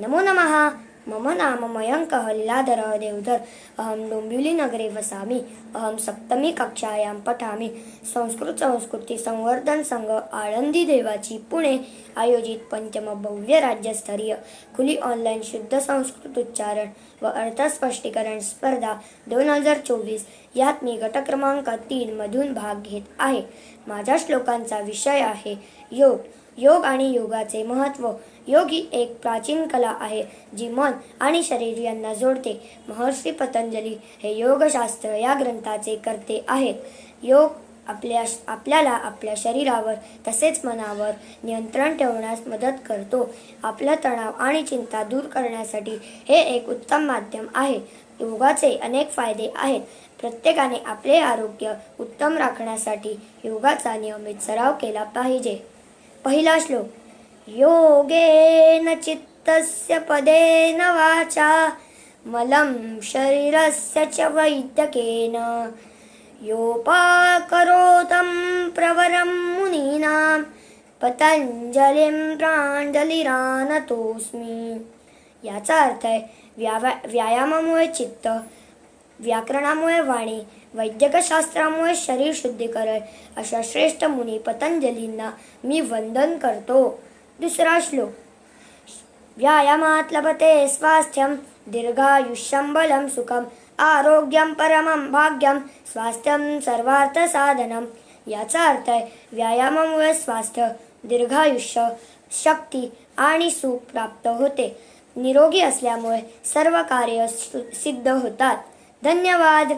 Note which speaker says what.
Speaker 1: नमो नमः। मम नाम मयङ्कः लीलाधरः देवधर। अहं डोम्बिवलीनगरे वसामि। अहं सप्तमी कक्षायां पठामि। संस्कृत संस्कृती संवर्धन संघ आळंदी देवाची पुणे आयोजित पंचम भव्य राज्यस्तरीय खुली ऑनलाईन शुद्ध संस्कृत उच्चारण व अर्थस्पष्टीकरण स्पर्धा दोन हजार चोवीस यात मी गट क्रमांक तीन मधून भाग घेत आहे. माझ्या श्लोकांचा विषय आहे योग. योग आणि योगाचे महत्त्व. योग ही एक प्राचीन कला आहे जी मन आणि शरीर यांना जोडते. महर्षी पतंजली हे योगशास्त्र या ग्रंथाचे करते आहेत. योग आपल्या आपल्याला आपल्या शरीरावर तसेच मनावर नियंत्रण ठेवण्यास मदत करतो. आपला तणाव आणि चिंता दूर करण्यासाठी हे एक उत्तम माध्यम आहे. योगाचे अनेक फायदे आहेत. प्रत्येकाने आपले आरोग्य उत्तम राखण्यासाठी योगाचा नियमित सराव केला पाहिजे. पहिला श्लोक. योगेन चित्तस्य पदेन वाचा मलं शरीरस्य च वैद्यकेन. योपाकरोतं प्रवरं मुनीनां पतंजलिं प्राञ्जलिरानतोऽस्मि याचा अर्थ आहे व्यावा व्यायामामुळे चित्त व्याकरणामुळे वाणी वैद्यकशास्त्रामुळे शरीर शुद्धीकरण अशा श्रेष्ठ मुनी पतंजलींना मी वंदन करतो. दुसरा श्लोक. व्यायामात लभते स्वास्थ्यं दीर्घायुष्यं बलं सुखम् आरोग्यं परमं भाग्यं स्वास्थ्यं सर्वार्थसाधनं याचा अर्थ आहे व्यायामामुळे स्वास्थ्य दीर्घायुष्य शक्ती आणि सुख प्राप्त होते. निरोगी असल्यामुळे सर्व कार्य सु- सिद्ध होतात. धन्यवाद.